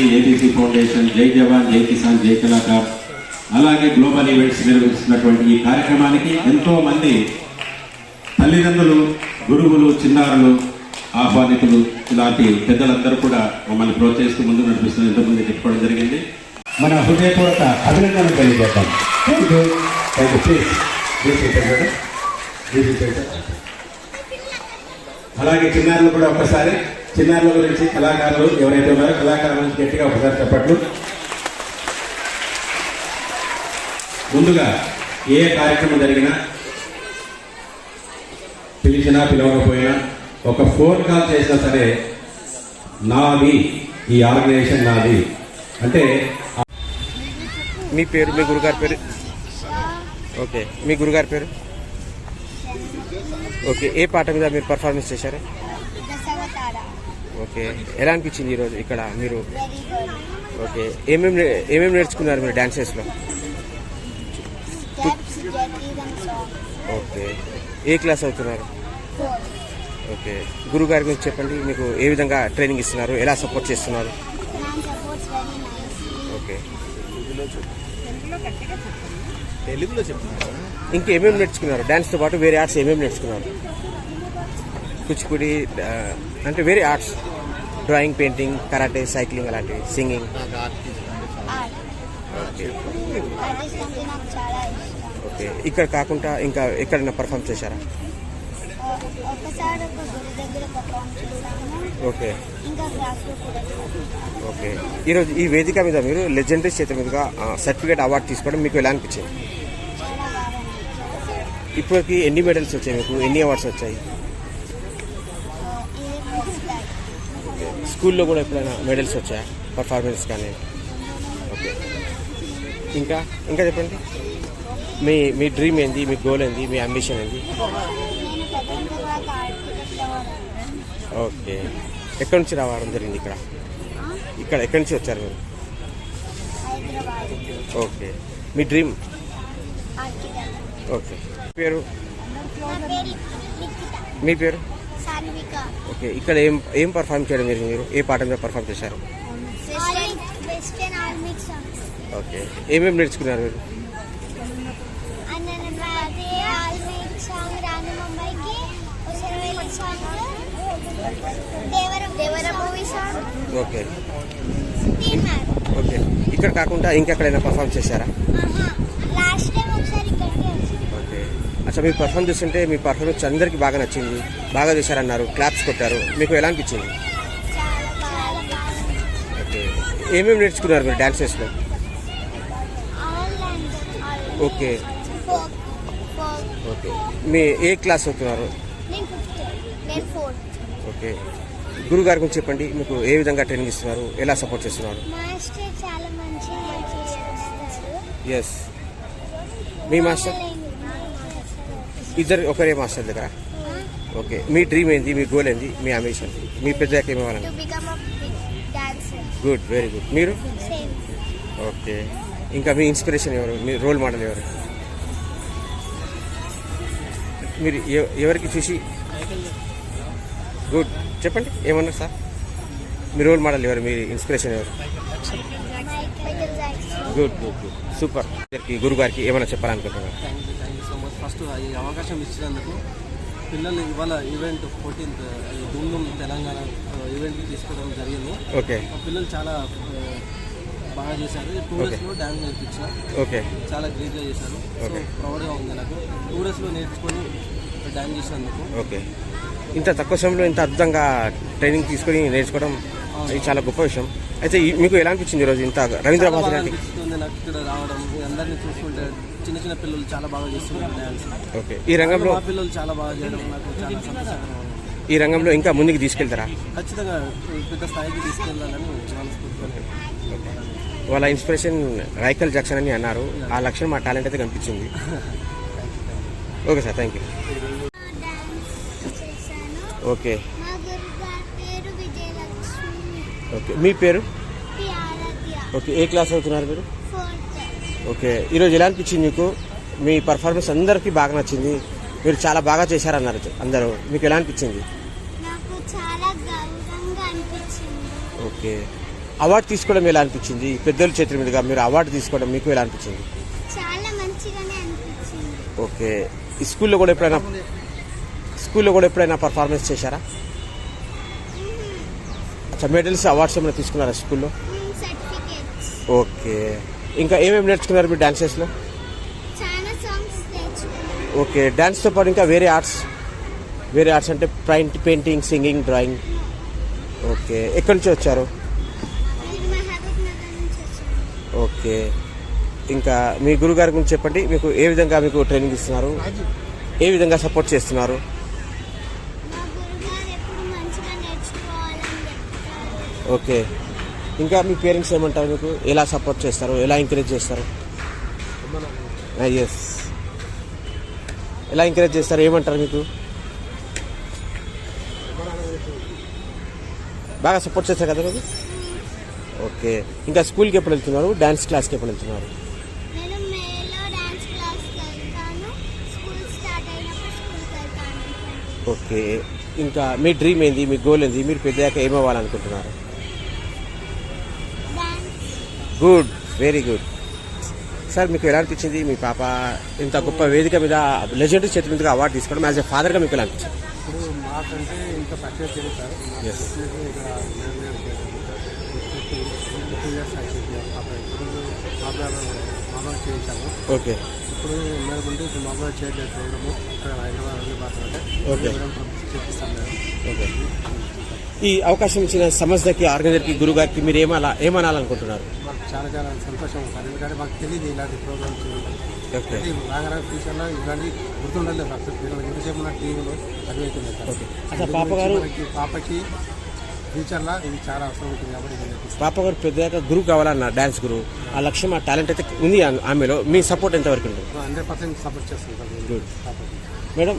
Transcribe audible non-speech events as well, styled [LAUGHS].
ఒక్కసారి ABC foundation జై జవాన్ జై కిసాన్ జై కళాకార్. అలాగే గ్లోబల్ ఈవెంట్స్ నిర్వహిస్తున్నటువంటి ఈ కార్యక్రమానికి ఎంతో మంది తల్లిదండ్రులు గురువులు చిన్నారులు ఆహ్వానితులు ఇలాంటి పెద్దలందరూ కూడా మమ్మల్ని ప్రోత్సహిస్తూ ముందు నడిపిస్తున్న ఇంతకుముందు చెప్పుకోవడం జరిగింది. మన హృదయపూర్వక అభినందనలు తెలియజేద్దాం. Thank you thank you please అలాగే చిన్నారులు కూడా ఒక్కసారి చిన్నారుల గురించి కళాకారులు ఎవరైతే ఉన్నారో కళాకారుల గురించి గట్టిగా ఒకసారి చెప్పట్లు. ముందుగా ఏ కార్యక్రమం జరిగినా పిలిచినా పిలవకపోయినా ఒక ఫోన్ కాల్ చేసినా సరే నాది ఈ ఆర్గనైజేషన్ నాది. అంటే మీ పేరు మీ గురుగారి పేరు? ఓకే. మీ గురుగారి పేరు? ఓకే. ఏ పాట మీద మీరు పర్ఫార్మెన్స్ చేశారు? ఓకే. ఎలా అనిపించింది ఈరోజు ఇక్కడ మీరు? ఓకే. ఏమేమి ఏమేమి నేర్చుకున్నారు మీరు డాన్సెస్లో సాంగ్ ఓకే. ఏ క్లాస్ అవుతున్నారు? ఓకే. గురుగారి గురించి చెప్పండి. మీకు ఏ విధంగా ట్రైనింగ్ ఇస్తున్నారు? ఎలా సపోర్ట్ చేస్తున్నారు? ఓకే. తెలుగులో చెప్తున్నారు ఇంకేమేమి నేర్చుకున్నారు? డాన్స్తో పాటు వేరే ఆర్ట్స్ ఏమేమి నేర్చుకున్నారు? కూచిపూడి అంటే వేరే arts. Drawing painting karate cycling అలాంటివి సింగింగ్. ఓకే ఆర్టిస్ట్ అంటే నాకు చాలా ఇష్టం ఓకే. ఇక్కడ కాకుండా ఇంకా ఎక్కడైనా పర్ఫామ్ చేశారా? ఓకే. ఓకే. ఈరోజు ఈ వేదిక మీద మీరు లెజెండరీ చేతుల మీదుగా సర్టిఫికేట్ అవార్డు తీసుకోవడం మీకు ఎలా అనిపించింది. ఇప్పటికి ఎన్ని మెడల్స్ వచ్చాయి మీకు? ఎన్ని అవార్డ్స్ వచ్చాయి ఆ, ఇది ఫస్ట్ టైం స్కూల్లో కూడా ఎప్పుడైనా మెడల్స్ వచ్చాయా? పర్ఫార్మెన్స్ కానీ. ఓకే ఇంకా? ఇంకా చెప్పండి. మీ మీ డ్రీమ్ ఏంది? మీ గోల్ ఏంది? మీ అంబిషన్ ఏంది? ఓకే ఎక్కడి నుంచి రావడం జరిగింది ఇక్కడ? ఇక్కడ ఎక్కడి నుంచి వచ్చారు మీరు? ఓకే మీ డ్రీమ్ ఓకే పేరు? మీ పేరు? ఓకే ఇక్కడ ఏం ఏం పర్ఫామ్ చేయడం జరిగింది మీరు? ఏ పాట మీద పర్ఫామ్ చేశారు? ఓకే ఏమేమి నేర్చుకున్నారు మీరు? ఓకే. ఓకే ఇక్కడ కాకుండా ఇంకెక్కడైనా పర్ఫామ్ చేశారా? లాస్ట్ అచ్చా మీరు పర్ఫామ్ చేస్తుంటే మీ పర్ఫార్మెన్స్ అందరికీ బాగా నచ్చింది బాగా చేశారన్నారు క్లాప్స్ కొట్టారు. మీకు ఎలా అనిపించింది? ఏమేమి నేర్చుకున్నారు మీరు ఆల్ ఓకే ఓకే మీ ఏ క్లాస్ అవుతున్నారు ఓకే గురుగారి గురించి చెప్పండి. మీకు ఏ విధంగా ట్రైనింగ్ ఇస్తున్నారు? ఎలా సపోర్ట్ చేస్తున్నారు? ఎస్ మీ మాస్టర్ ఇద్దరు ఒకరే మాస్టర్ దగ్గర. ఓకే. మీ డ్రీమ్ ఏంది? మీ గోల్ ఏంది? మీ అంబిషన్ మీ పెద్ద ఏమి ఇవ్వాలని గుడ్ వెరీ గుడ్ మీరు? ఓకే. ఇంకా మీ ఇన్స్పిరేషన్ ఎవరు? మీ రోల్ మోడల్ ఎవరు? మీరు ఎవ- ఎవరికి చూసి? గుడ్ చెప్పండి. ఏమన్నారు సార్? మీ రోల్ మోడల్ ఎవరు? మీ ఇన్స్పిరేషన్ ఎవరు? గుడ్ గుడ్ గుడ్ సూపర్ గారికి గురువు గారికి ఏమైనా చెప్పాలనుకుంటున్నారు? ఫస్ట్ ఈ అవకాశం ఇచ్చినందుకు పిల్లలు ఇవాళ ఈవెంట్ ఫోర్టీన్త్ దుమ్ దుమ్ తెలంగాణ ఈవెంట్కి తీసుకోవడం జరిగింది. ఓకే. పిల్లలు చాలా బాగా చేశారు. టూ. డేస్లో డ్యాన్స్ నేర్పించిన. ఓకే. చాలా గ్రేట్గా చేశారు. So Okay. ప్రౌడ్గా ఉంది నాకు. టూ డేస్లో నేర్చుకొని డ్యాన్స్ చేసినందుకు. ఓకే. ఇంత తక్కువ సమయంలో ఇంత అద్భుతంగా ట్రైనింగ్ తీసుకొని నేర్చుకోవడం ఇది చాలా గొప్ప విషయం. అయితే ఈ- మీకు ఎలా అనిపించింది ఈరోజు ఇంత లాంటి అనిపిస్తుంది నాకు ఇక్కడ రావడం. అందరినీ చూసుకుంటే చిన్న చిన్న పిల్లలు చాలా బాగా చేస్తున్నారు డ్యాన్స్ ఓకే. ఈ రంగంలో మా పిల్లలు చాలా బాగా చేయడం నాకు చాలా సంతోషంగా ఉంది. ఈ రంగంలో ఇంకా ముందుకు తీసుకెళ్తారా? ఖచ్చితంగా పెద్ద స్థాయికి తీసుకెళ్ళాలని మనస్ఫూర్తిగా వాళ్ళ ఇన్స్పిరేషన్ రైకల్ జాక్సన్ అని అన్నారు. ఆ లక్షణం మా టాలెంట్ అయితే కనిపించింది. [LAUGHS] Okay sir thank you dance చేశాను. Okay okay. మీ పేరు? ఓకే. ఏ క్లాస్ అవుతున్నారు మీరు? ఓకే. ఈరోజు ఎలా అనిపించింది మీకు? మీ పర్ఫార్మెన్స్ అందరికీ బాగా నచ్చింది. మీరు చాలా బాగా చేశారన్నారు అందరూ. మీకు ఎలా అనిపించింది? ఓకే. అవార్డు తీసుకోవడం ఎలా అనిపించింది? పెద్దల చేతుల మీదుగా మీరు అవార్డు తీసుకోవడం మీకు ఎలా అనిపించింది? ఓకే. స్కూల్లో కూడా ఎప్పుడైనా స్కూల్లో కూడా ఎప్పుడైనా పర్ఫార్మెన్స్ చేశారా? అచ్చా మెడల్స్ అవార్డ్స్ ఏమైనా తీసుకున్నారా స్కూల్లో? Certificates okay. ఇంకా ఏమేమి నేర్చుకున్నారు మీరు డాన్సెస్లో ఓకే. డాన్స్తో పాటు ఇంకా వేరే ఆర్ట్స్? వేరే ఆర్ట్స్ అంటే paint painting singing drawing. Okay. ఎక్కడి నుంచి వచ్చారు? ఓకే. ఇంకా మీ గురుగారి గురించి చెప్పండి. మీకు ఏ విధంగా మీకు ట్రైనింగ్ ఇస్తున్నారు? ఏ విధంగా సపోర్ట్ చేస్తున్నారు మా గురుగారు ఎప్పుడు మంచిగా నేర్చుకోవాలని చెప్తారు ఓకే. ఇంకా మీ పేరెంట్స్ ఏమంటారు మీకు? ఎలా సపోర్ట్ చేస్తారు? ఎలా ఎంకరేజ్ చేస్తారు? ఎస్ ఎలా ఎంకరేజ్ చేస్తారు? ఏమంటారు మీకు? బాగా సపోర్ట్ చేస్తారు కదా మీకు? ఓకే. ఇంకా స్కూల్కి ఎప్పుడు వెళ్తున్నారు? డ్యాన్స్ క్లాస్కి ఎప్పుడు వెళ్తున్నారు? ఓకే. ఇంకా మీ డ్రీమ్ ఏంది? మీ గోల్ ఏంది? మీరు పెద్దయ్యాక ఏమవ్వాలనుకుంటున్నారు? Good very good. సార్ మీకు ఎలా అనిపించింది? మీ పాప ఇంత గొప్ప వేదిక మీద లెజెండరీ చేతి మీదుగా అవార్డు తీసుకోవడం యాజ్ ఎ ఫాదర్గా మీకు ఎలా అనిపించింది? ఇప్పుడు మాకంటే ఇంకా బాబా చేయించాము. ఓకే. ఇప్పుడు ఉంటే ఇప్పుడు మా బాబా చేయలేదు. ప్రోగ్రాము ఇక్కడ హైదరాబాద్ మేము ఓకే. ఈ అవకాశం ఇచ్చిన సంస్థకి ఆర్గనైజర్కి గురుగారికి మీరు ఏమలా ఏమనాలనుకుంటున్నారు? మాకు చాలా చాలా సంతోషం సార్ ఎందుకంటే మాకు తెలియదు ఇలాంటి ప్రోగ్రామ్స్ రాగానే ఫ్యూచర్లో ఇలాంటి గుర్తుండలేదు సార్. పిల్లలు ఎంతసేపు ఉన్న టీవీలో అది అవుతుంది సార్ Okay. అచ్చా, పాప గారు- మనకి పాపకి ఫ్యూచర్లో ఇది చాలా అవసరం ఉంటుంది కాబట్టి ఇది నేర్పిస్తాం పాప గారు పెద్దయ్యాక గురువు కావాలన్న డాన్స్ గురువు ఆ లక్ష్యం ఆ టాలెంట్ అయితే ఉంది ఆమెలో. మీ సపోర్ట్ ఎంతవరకు ఉంటుంది? హండ్రెడ్ పర్సెంట్ సపోర్ట్ చేస్తాం సార్. Good. పాపకి. మేడం